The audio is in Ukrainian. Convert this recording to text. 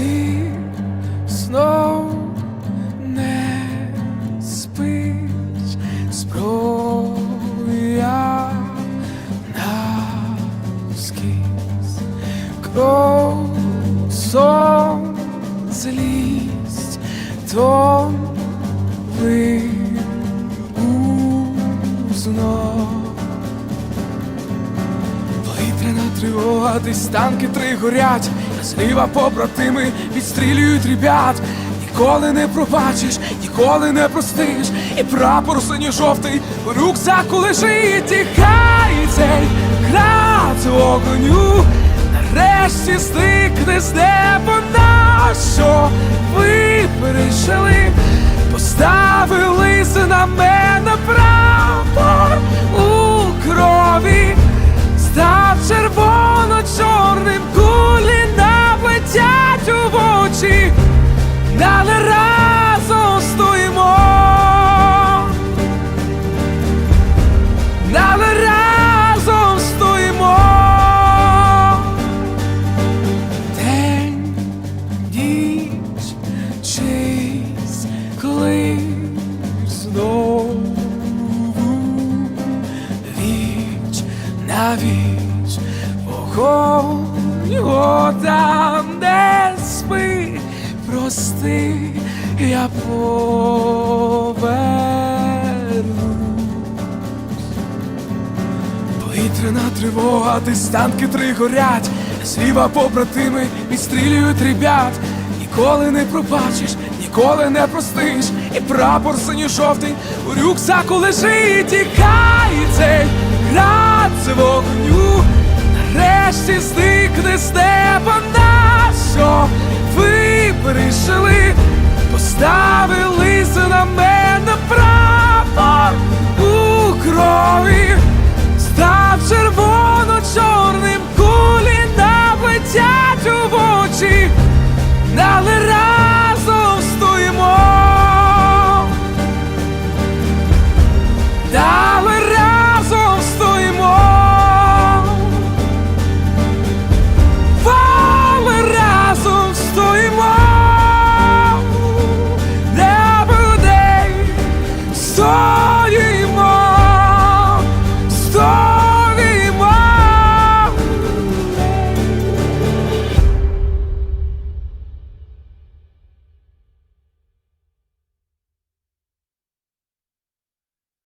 ти знов не спить на навскіз кров сон злість то ви узнав. Повітряна тривога, десь танки три горять, зліва побратими відстрілюють ребят. Ніколи не пробачиш, ніколи не простиш, і прапор синьо-жовтий у рюкзаку лежить, тікай цей град огоню, нарешті стикне з неба на що ви пережили, я повернусь. Повітряна тривога, десь танки три горять, зліва побратими відстрілюють ребят. Ніколи не пробачиш, ніколи не простиш, і прапор синьо-жовтий у рюкзаку лежить, тікай цей град з вогню, нарешті зникне з die.